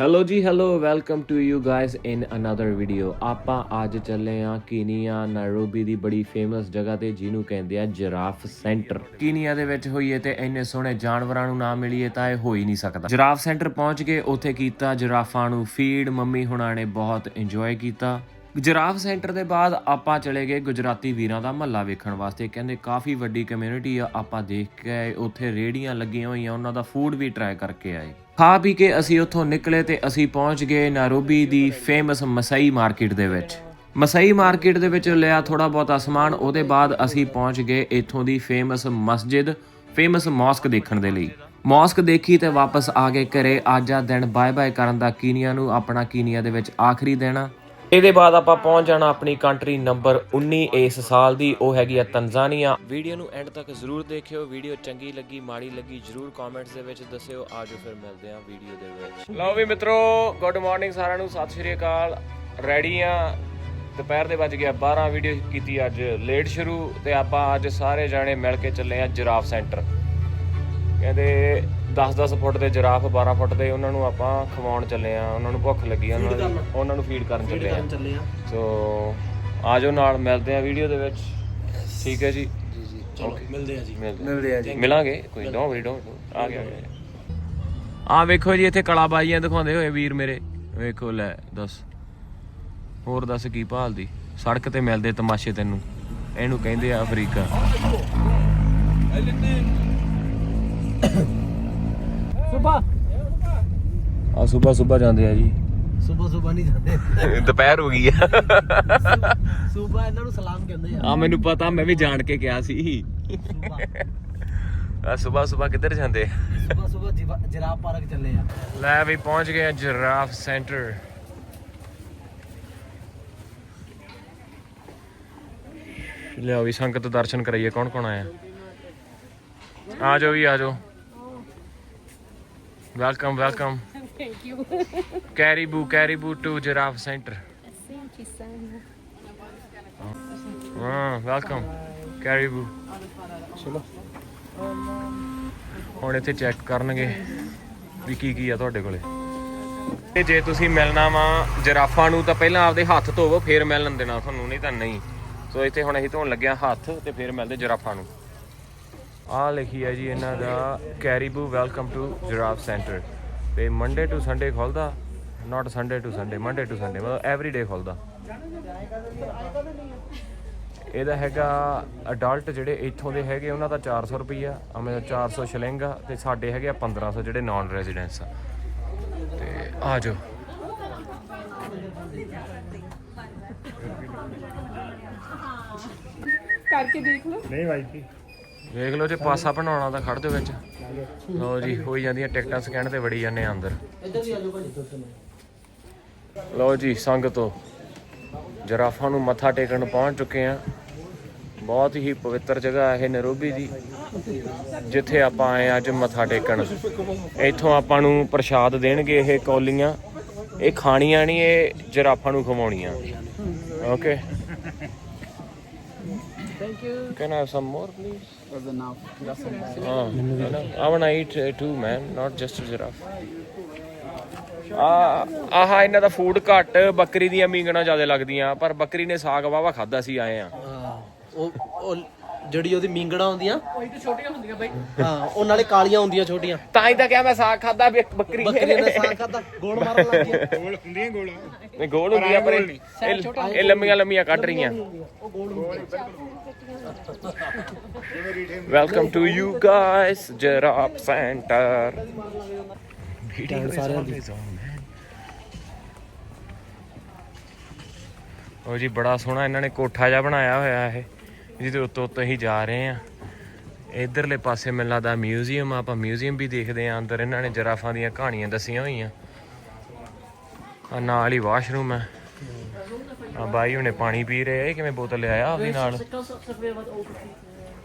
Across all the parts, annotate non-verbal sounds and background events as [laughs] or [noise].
Hello ਜੀ hello welcome to you guys in another video ਆਪਾਂ ਅੱਜ ਚੱਲੇ ਆ ਕੀਨੀਆ ਨਾਇਰੋਬੀ ਦੀ ਬੜੀ ਫੇਮਸ ਜਗ੍ਹਾ ਤੇ ਜਿਹਨੂੰ ਕਹਿੰਦੇ ਆ ਜਿਰਾਫ ਸੈਂਟਰ ਕੀਨੀਆ ਦੇ ਵਿੱਚ ਹੋਈਏ ਤੇ ਇੰਨੇ ਸੋਹਣੇ ਜਾਨਵਰਾਂ ਨੂੰ ਨਾ ਮਿਲੀਏ ਤਾਂ ਇਹ ਹੋ ਹੀ ਨਹੀਂ ਸਕਦਾ ਜਿਰਾਫ ਸੈਂਟਰ ਪਹੁੰਚ ਕੇ ਉੱਥੇ ਕੀਤਾ ਜਿਰਾਫਾਂ ਨੂੰ ਫੀਡ ਮੰਮੀ ਹੁਣਾਂ ਨੇ ਬਹੁਤ ਇੰਜੋਏ ਕੀਤਾ ਜਿਰਾਫ ਸੈਂਟਰ ਦੇ ਬਾਅਦ ਆਪਾਂ ਚਲੇ ਗਏ ਗੁਜਰਾਤੀ ਵੀਰਾਂ ਦਾ ਮਹੱਲਾ ਵੇਖਣ ਵਾਸਤੇ। ਕਹਿੰਦੇ ਕਾਫੀ ਵੱਡੀ ਕਮਿਊਨਿਟੀ ਆ, ਆਪਾਂ ਦੇਖ ਕੇ ਆਏ, ਉੱਥੇ ਰੇੜੀਆਂ ਲੱਗੀਆਂ ਹੋਈਆਂ, ਉਹਨਾਂ ਦਾ ਫੂਡ ਵੀ ਟਰਾਈ ਕਰਕੇ ਆਏ। ਖਾ ਪੀ ਕੇ ਅਸੀਂ ਉੱਥੋਂ ਨਿਕਲੇ ਤੇ ਅਸੀਂ ਪਹੁੰਚ ਗਏ ਨਾਰੋਬੀ ਦੀ ਫੇਮਸ ਮਸਈ ਮਾਰਕੀਟ ਦੇ ਵਿੱਚ। ਮਸਈ ਮਾਰਕੀਟ ਦੇ ਵਿੱਚ ਲਿਆ ਥੋੜਾ ਬਹੁਤਾ ਸਮਾਨ, ਉਹਦੇ ਬਾਅਦ ਅਸੀਂ ਪਹੁੰਚ ਗਏ ਇੱਥੋਂ ਦੀ ਫੇਮਸ ਮਸਜਿਦ ਫੇਮਸ ਮੌਸਕ ਦੇਖਣ ਦੇ ਲਈ। ਮੌਸਕ ਦੇਖੀ ਤੇ ਵਾਪਸ ਆ ਕੇ ਘਰੇ। ਅੱਜ ਆ ਦਿਨ ਬਾਏ ਬਾਏ ਕਰਨ ਦਾ ਕੀਨੀਆ ਨੂੰ ਆਪਣਾ ਕੀਨੀਆ ਦੇ ਵਿੱਚ ਆਖਰੀ ਦੇਣਾ ਇਹਦੇ ਬਾਅਦ ਆਪਾਂ ਪਹੁੰਚ ਜਾਣਾ ਆਪਣੀ ਕੰਟਰੀ ਨੰਬਰ 19 ਇਸ ਸਾਲ ਦੀ ਉਹ ਹੈਗੀ ਆ ਤੰਜ਼ਾਨੀਆ ਵੀਡੀਓ ਨੂੰ ਐਂਡ ਤੱਕ ਜ਼ਰੂਰ ਦੇਖਿਓ ਵੀਡੀਓ ਚੰਗੀ ਲੱਗੀ ਮਾੜੀ ਲੱਗੀ ਜ਼ਰੂਰ ਕਮੈਂਟਸ ਦੇ ਵਿੱਚ ਦੱਸਿਓ ਆਜੋ ਫਿਰ ਮਿਲਦੇ ਆ ਵੀਡੀਓ ਦੇ ਵਿੱਚ। ਲਓ ਵੀ ਮਿੱਤਰੋ ਗੁੱਡ ਮਾਰਨਿੰਗ ਸਾਰਿਆਂ ਨੂੰ ਸਤਿ ਸ਼੍ਰੀ ਅਕਾਲ। ਰੈਡੀ ਆ? ਦੁਪਹਿਰ ਦੇ ਵੱਜ ਗਿਆ 12 ਵੀਡੀਓ ਕੀਤੀ ਅੱਜ ਲੇਟ ਸ਼ੁਰੂ ਤੇ ਆਪਾਂ ਅੱਜ ਸਾਰੇ ਜਾਣੇ ਮਿਲ ਕੇ ਚੱਲੇ ਆ ਜਿਰਾਫ ਸੈਂਟਰ ਕਹਿੰਦੇ 10-10 ਫੁੱਟ ਦੇ ਜਿਰਾਫ 12 ਫੁੱਟ ਦੇ ਉਹਨਾਂ ਨੂੰ ਆਪਾਂ ਖਵਾਉਣ ਚੱਲੇ ਆ ਉਹਨਾਂ ਨੂੰ ਭੁੱਖ ਲੱਗੀ ਆ ਉਹਨਾਂ ਨੂੰ ਉਹਨਾਂ ਨੂੰ ਫੀਡ ਕਰਨ ਚੱਲੇ ਆ ਚੱਲੇ ਆ ਸੋ ਆਜੋ ਨਾਲ ਮਿਲਦੇ ਆ ਵੀਡੀਓ ਦੇ ਵਿੱਚ। ਠੀਕ ਹੈ ਜੀ? ਜੀ ਜੀ। ਚਲੋ ਮਿਲਦੇ ਆ ਜੀ। ਮਿਲਦੇ ਮਿਲਦੇ ਆ ਜੀ। ਮਿਲਾਂਗੇ? ਕੋਈ ਡੋਂਟ ਵਰੀ ਡੋਂਟ ਆ ਗਿਆ। ਆ ਵੇਖੋ ਜੀ ਇੱਥੇ ਕਲਾਬਾਜ਼ੀਆਂ ਦਿਖਾਉਂਦੇ ਹੋਏ ਵੀਰ ਮੇਰੇ। ਵੇਖੋ ਲੈ ਦੱਸ। ਹੋਰ ਦੱਸ ਕੀ ਭਾਲਦੀ? ਸੜਕ ਤੇ ਮਿਲਦੇ ਤਮਾਸ਼ੇ ਤੈਨੂੰ। ਇਹਨੂੰ ਕਹਿੰਦੇ ਆ ਅਫਰੀਕਾ। ਸੁਬਾ। ਆ ਸਵੇਰ ਸਵੇਰ ਜਾਂਦੇ ਆ ਜੀ। ਸੁਬਾ ਸੁਬਾ ਨਹੀਂ ਜਾਂਦੇ। ਦੁਪਹਿਰ ਹੋ ਗਈ ਆ। ਸੁਬਾ ਇਹਨਾਂ ਨੂੰ ਸਲਾਮ ਕਹਿੰਦੇ ਆ। ਆ ਮੈਨੂੰ ਪਤਾ ਮੈਂ ਵੀ ਜਾਣ ਕੇ ਗਿਆ ਸੀ। ਸੁਬਾ। ਆ ਸਵੇਰ ਸਵੇਰ ਕਿੱਧਰ ਜਾਂਦੇ ਸੁਬਾ ਸੁਬਾ ਜਰਾਬ ਪਾਰਕ ਚੱਲੇ ਆ। ਲੈ ਵੀ ਪਹੁੰਚ ਗਏ ਆ ਜਿਰਾਫ ਸੈਂਟਰ। ਲਿਆਓ ਵੀ ਸੰਗਤ ਦਰਸ਼ਨ ਕਰਾਈਏ ਕੌਣ ਕੌਣ ਆਇਆ? ਆ ਜਾਓ ਵੀ ਆ ਜਾਓ। Welcome welcome [laughs] Thank you. ਕੈਰੀਬੂ ਕੈਰੀਬੂ to giraffe centre Thank you, son. ਹਾਂ ਵੈਲਕਮ ਕੈਰੀਬੂ ਚਲੋ। ਹੁਣ ਇੱਥੇ ਚੈੱਕ ਕਰਨਗੇ ਵੀ ਕੀ ਕੀ ਆ ਤੁਹਾਡੇ ਕੋਲੇ। ਤੇ ਜੇ ਤੁਸੀਂ ਮਿਲਣਾ ਵਾ ਜਰਾਫਾਂ ਨੂੰ ਤਾਂ ਪਹਿਲਾਂ ਆਪਦੇ ਹੱਥ ਧੋਵੋ ਫੇਰ ਮਿਲਣ ਦੇਣਾ ਤੁਹਾਨੂੰ ਨਹੀਂ ਤਾਂ ਨਹੀਂ। ਸੋ ਇੱਥੇ ਹੁਣ ਅਸੀਂ ਧੋਣ ਲੱਗਿਆ ਹੱਥ ਤੇ ਫੇਰ ਮਿਲਦੇ ਜਰਾਫਾਂ ਨੂੰ। ਆਹ ਲਿਖੀ ਹੈ ਜੀ ਇਹਨਾਂ ਦਾ ਕੈਰੀਬੂ ਵੈਲਕਮ ਟੂ ਜਿਰਾਫ ਸੈਂਟਰ। ਤੇ ਮੰਡੇ ਟੂ ਸੰਡੇ ਖੁੱਲਦਾ not Sunday to Sunday Monday to Sunday ਮਤਲਬ ਐਵਰੀ ਡੇ ਖੁੱਲਦਾ। ਇਹਦਾ ਹੈਗਾ ਅਡਲਟ ਜਿਹੜੇ ਇੱਥੋਂ ਦੇ ਹੈਗੇ ਉਹਨਾਂ ਦਾ 400 ਰੁਪਈਆ ਅਮੇ 400 ਸ਼ਿਲਿੰਗ ਆ ਤੇ ਸਾਡੇ ਹੈਗੇ ਆ 1500 ਜਿਹੜੇ ਨਾਨ ਰੈਜ਼ੀਡੈਂਸ ਆ। ਤੇ ਆ ਜਾਓ। ਕਰਕੇ ਦੇਖ ਲਓ। ਵੇਖ ਲਓ ਜੇ ਪਾਸਾ ਬਣਾਉਣਾ ਤਾਂ ਖੜ ਦਿਓ ਵਿੱਚ। ਲਓ ਜੀ ਹੋਈ ਜਾਂਦੀਆਂ ਟਿਕਟਾਂ ਸਕੈਨ ਤੇ ਵੜੀ ਜਾਂਦੇ ਆ ਅੰਦਰ। ਲਓ ਜੀ ਸੰਗਤੋ ਜਰਾਫਾਂ ਨੂੰ ਮੱਥਾ ਟੇਕਣ ਪਹੁੰਚ ਚੁੱਕੇ ਆ। ਬਹੁਤ ਹੀ ਪਵਿੱਤਰ ਜਗ੍ਹਾ ਇਹ ਨੈਰੋਬੀ ਦੀ ਜਿੱਥੇ ਆਪਾਂ ਆਏ ਅੱਜ ਮੱਥਾ ਟੇਕਣ। ਇੱਥੋਂ ਆਪਾਂ ਨੂੰ ਪ੍ਰਸ਼ਾਦ ਦੇਣਗੇ ਇਹ ਕੌਲੀਆਂ। ਇਹ ਖਾਣੀਆਂ ਨਹੀਂ ਇਹ ਜਰਾਫਾਂ ਨੂੰ ਖਵਾਉਣੀਆਂ। Okay. Thank you. Can I have some more, please? Oh. I want to eat uh, two, man, not just a giraffe. Ah, ਆ ਆਹਾ ਇਹਨਾਂ ਦਾ ਫੂਡ ਘੱਟ ਬੱਕਰੀ ਦੀਆਂ ਮੀਂਗਣਾ ਜ਼ਿਆਦਾ ਲੱਗਦੀਆਂ ਪਰ ਬੱਕਰੀ ਨੇ ਸਾਗ ਵਾਵਾ ਖਾਦਾ ਸੀ ਆਏ ਆ। ਉਹ ਉਹ ਜਿਹੜੀ ਉਹਦੀ ਮੀਂਗੜਾ ਹੁੰਦੀਆਂ? ਉਹ ਇੱਕ ਛੋਟੀਆਂ ਹੁੰਦੀਆਂ ਬਾਈ। ਹਾਂ ਉਹ ਨਾਲੇ ਕਾਲੀਆਂ ਹੁੰਦੀਆਂ ਛੋਟੀਆਂ। ਤਾਂ ਹੀ ਤਾਂ ਕਿਹਾ ਮੈਂ ਸਾਗ ਖਾਦਾ ਬੱਕਰੀ ਬੱਕਰੀ ਨੇ। ਸਾਗ ਖਾਦਾ ਗੋਲ ਮਾਰਨ ਲੱਗੀਆਂ ਗੋਲ ਹੁੰਦੀਆਂ ਗੋਲ। ਨਹੀਂ ਗੋਲ ਹੁੰਦੀਆਂ ਪਰ ਇਹ ਲੰਮੀਆਂ ਲੰਮੀਆਂ ਕੱਢ ਰਹੀਆਂ। Welcome to you guys giraffe centre ਸਾਰਿਆਂ ਦੀ ਉਹ ਜੀ ਬੜਾ ਸੋਹਣਾ ਇਹਨਾਂ ਨੇ ਕੋਠਾ ਜਿਹਾ ਬਣਾਇਆ ਹੋਇਆ ਇਹ। ਜਿਹਦੇ ਉੱਤੋਂ ਉੱਤੋਂ ਹੀ ਜਾ ਰਹੇ ਆ ਇਧਰਲੇ ਪਾਸੇ ਮੈਨੂੰ ਲੱਗਦਾ ਮਿਊਜ਼ੀਅਮ ਆਪਾਂ ਮਿਊਜ਼ੀਅਮ ਵੀ ਦੇਖਦੇ ਆ ਅੰਦਰ ਇਹਨਾਂ ਨੇ ਜਰਾਫਾਂ ਦੀਆਂ ਕਹਾਣੀਆਂ ਦੱਸੀਆਂ ਹੋਈਆਂ। ਆ ਨਾਲ ਹੀ ਵਾਸ਼ਰੂਮ ਹੈ ਆ ਬਾਈ ਹੁਣੇ ਪਾਣੀ ਪੀ ਰਹੇ ਆ ਇਹ ਕਿਵੇਂ ਬੋਤਲ ਲਿਆਇਆ ਉਹਦੇ ਨਾਲ?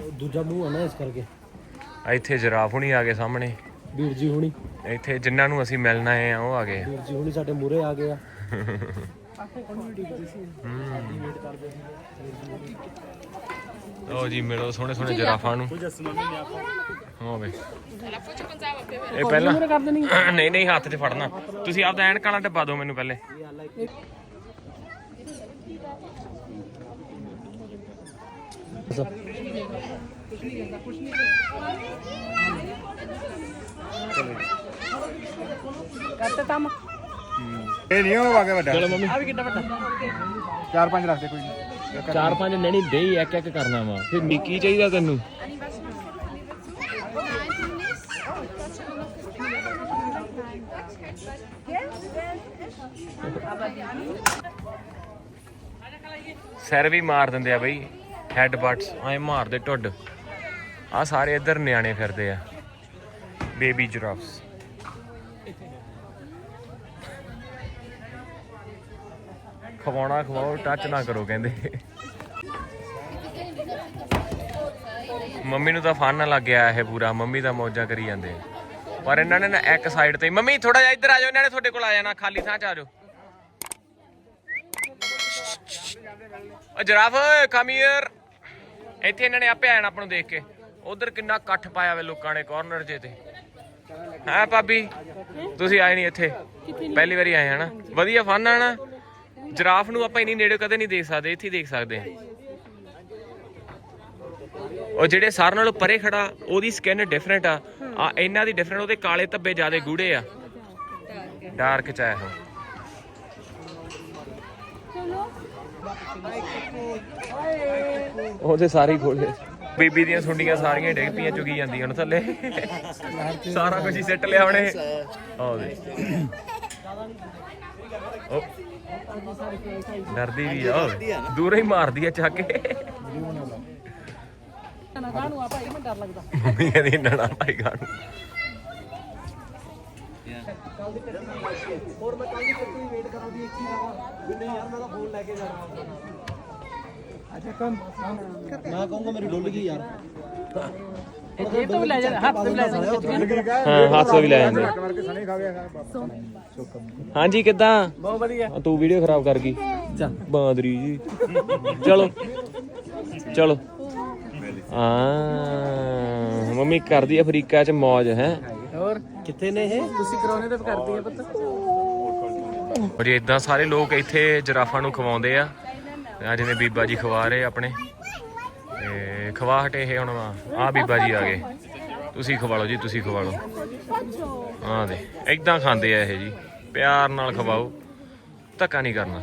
ਉਹ ਦੂਜਾ ਮੂੰਹ ਆ ਨਾ ਇਸ ਕਰਕੇ। ਆ ਇੱਥੇ ਜਰਾਫ ਹੁਣੀ ਆ ਗਏ ਸਾਹਮਣੇ। ਵੀਰ ਜੀ ਹੁਣੀ। ਇੱਥੇ ਜਿਨ੍ਹਾਂ ਨੂੰ ਅਸੀਂ ਮਿਲਣ ਆਏ ਆ ਉਹ ਆ ਗਏ ਵੀਰ ਜੀ ਹੁਣੀ ਸਾਡੇ ਮੂਰੇ ਆ ਗਏ ਆ। ਲਓ ਜੀ ਮਿਲੋ ਸੋਹਣੇ ਸੋਹਣੇ ਜਰਾਫਾਂ ਨੂੰ। ਹਾਂ ਵੇ। ਇਹ ਪਹਿਲਾਂ ਨਹੀਂ ਨਹੀਂ ਹੱਥ 'ਚ ਫੜਨਾ। ਤੁਸੀਂ ਆਪਦਾ ਐਨਕ ਵਾਲਾ ਡੱਬਾ ਦਿਓ ਮੈਨੂੰ ਪਹਿਲੇ। ਕਰਤੇ ਕੰਮ ਇਹ ਨਹੀਂ ਉਹ ਆਗੇ ਵੱਡਾ। ਚਲੋ ਮੰਮੀ। ਆ ਵੀ ਕਿੱਡਾ ਵੱਡਾ। ਚਾਰ ਪੰਜ ਰੱਖ ਦੇ ਕੋਈ ਨਹੀਂ। ਚਾਰ ਪੰਜ ਨਹੀਂ ਦੇ ਇੱਕ ਇੱਕ ਕਰਨਾ ਵਾ। ਫਿਰ ਨਿੱਕੀ ਚਾਹੀਦਾ ਤੈਨੂੰ? ਸਿਰ ਵੀ ਮਾਰ ਦਿੰਦੇ ਆ ਬਈ। ਹੈਡ ਬਟਸ ਐ ਮਾਰਦੇ ਢੁੱਡ। ਆ ਸਾਰੇ ਇੱਧਰ ਨਿਆਣੇ ਫਿਰਦੇ ਆ। ਬੇਬੀ ਜਿਰਾਫਸ ਖਵਾਉਣਾ ਖਵਾਓ ਟੱਚ ਨਾ ਕਰੋ ਕਹਿੰਦੇ। ਮੰਮੀ ਨੂੰ ਤਾਂ ਫਨ ਲੱਗ ਗਿਆ ਇਹ ਪੂਰਾ। ਮੰਮੀ ਤਾਂ ਮੌਜਾਂ ਕਰੀ ਜਾਂਦੇ ਪਰ ਇਹਨਾਂ ਨੇ ਨਾ ਇੱਕ ਸਾਈਡ ਤੇ ਮੰਮੀ ਥੋੜਾ ਜਿਹਾ ਇੱਧਰ ਆ ਜਾਓ ਇਹਨਾਂ ਨੇ ਤੁਹਾਡੇ ਕੋਲ ਆ ਜਾਣਾ। ਖਾਲੀ ਥਾਂ 'ਚ ਆ ਜਾਓ। ਓ ਜਰਾਫ ਕਮ ਹੀਅਰ ਇੱਥੇ ਇਹਨਾਂ ਨੇ ਆਪੇ ਆ ਆਪਾਂ ਨੂੰ ਦੇਖ ਕੇ। ਉਧਰ ਕਿੰਨਾ ਇਕੱਠ ਪਾਇਆ ਵੇ ਲੋਕਾਂ ਨੇ ਕਾਰਨਰ ਜੇ ਤੇ। ਹੈ ਭਾਬੀ? ਤੁਸੀਂ ਆਏ ਨਹੀਂ ਇੱਥੇ। ਪਹਿਲੀ ਵਾਰੀ ਆਏ ਹਨਾ ਵਧੀਆ ਫਨ ਆ ਨਾ। ਜਰਾਫ ਨੂੰ ਆਪਾਂ ਇੰਨੀ ਨੇੜੇ ਕਦੇ ਨਹੀਂ ਦੇਖ ਸਕਦੇ, ਇੱਥੇ ਦੇਖ ਸਕਦੇ ਹਾਂ ਉਹ ਜਿਹੜੇ ਸਾਰਿਆਂ ਨਾਲੋਂ ਪਰੇ ਖੜਾ, ਉਹਦੀ ਸਕਿਨ ਡਿਫਰੈਂਟ ਆ। ਆ ਇਹਨਾਂ ਦੀ ਡਿਫਰੈਂਟ ਉਹਦੇ ਕਾਲੇ ਧੱਬੇ ਜ਼ਿਆਦਾ ਗੂੜੇ ਆ। ਡਾਰਕ ਚ ਆਇਆ ਉਹ। ਉਹਦੇ ਸਾਰੇ ਖੋਲੇ ਬੀਬੀ ਦੀਆਂ ਸੁੰਡੀਆਂ ਸਾਰੀਆਂ ਡਿੱਗ ਪਈਆਂ ਚੁਗੀ ਜਾਂਦੀਆਂ ਹੁਣ ਥੱਲੇ। ਸਾਰਾ ਕੁਝ ਹੀ ਸਿੱਟ ਲਿਆ ਉਹਨੇ। ਆਹ ਦੇ ਉਹ ਡਰਦੀ ਵੀ ਆ। ਦੂਰੋਂ ਹੀ ਮਾਰਦੀ ਆ ਚੱਕ ਕੇ। ਕਾਹਨੂੰ ਆ ਭਾਈ ਮੈਂ ਡਰ ਲੱਗਦਾ। ਮੰਮੀ ਕਹਿੰਦੀ ਨਣਾ ਭਾਈ ਗਾਣ ਹੋਰ ਮੈਂ ਕੱਲ ਦੀ ਤੱਕ ਵੇਟ ਕਰਾਂ ਦੀ ਇੱਕ ਹੀ ਰਹਾ ਬਿੰਨੇ ਯਾਰ ਮੈਂ ਤਾਂ ਫੋਨ ਲੈ ਕੇ ਜਾਣਾ ਅੱਛਾ ਕਮ ਮੈਂ ਕਹੂੰਗਾ ਮੇਰੀ ਡੁੱਲ ਗਈ ਯਾਰ ਇਹ ਤੋਂ ਲੈ ਜਾ ਹੱਥ ਤੇ ਲੈ ਜਾ ਹਾਂ ਹਾਸਾ ਵੀ ਲੈ ਜਾਂਦੇ ਹਾਂਜੀ ਕਿਦਾਂ ਬਹੁਤ ਵਧੀਆ ਤੂੰ ਵੀਡੀਓ ਖਰਾਬ ਕਰ ਗਈ ਬਾਂਦਰੀ ਜੀ ਚਲੋ ਚਲੋ ਆ ਮੰਮੀ ਕਰਦੀ ਅਫਰੀਕਾ ਚ ਮੌਜ ਹੈ ਕਿੱਥੇ ਨੇ ਇਹ? ਤੁਸੀਂ ਕਰਾਉਣੇ ਤੇ ਕਰਦੀ ਆ ਪੁੱਤ। ਅਜੇ ਇਦਾਂ ਸਾਰੇ ਲੋਕ ਇੱਥੇ ਜਰਾਫਾਂ ਨੂੰ ਖਵਾਉਂਦੇ ਆ। ਆ ਜਿਵੇਂ ਬੀਬਾ ਜੀ ਖਵਾ ਰਹੇ ਆਪਣੇ। ਤੇ ਖਵਾ ਹਟੇ ਇਹ ਹੁਣ ਆ ਬੀਬਾ ਜੀ ਆ ਗਏ। ਤੁਸੀਂ ਖਵਾ ਲਓ ਜੀ, ਤੁਸੀਂ ਖਵਾ ਲਓ। ਆ ਦੇ ਇਦਾਂ ਖਾਂਦੇ ਆ ਇਹ ਜੀ। ਪਿਆਰ ਨਾਲ ਖਵਾਓ। ਧੱਕਾ ਨਹੀਂ ਕਰਨਾ।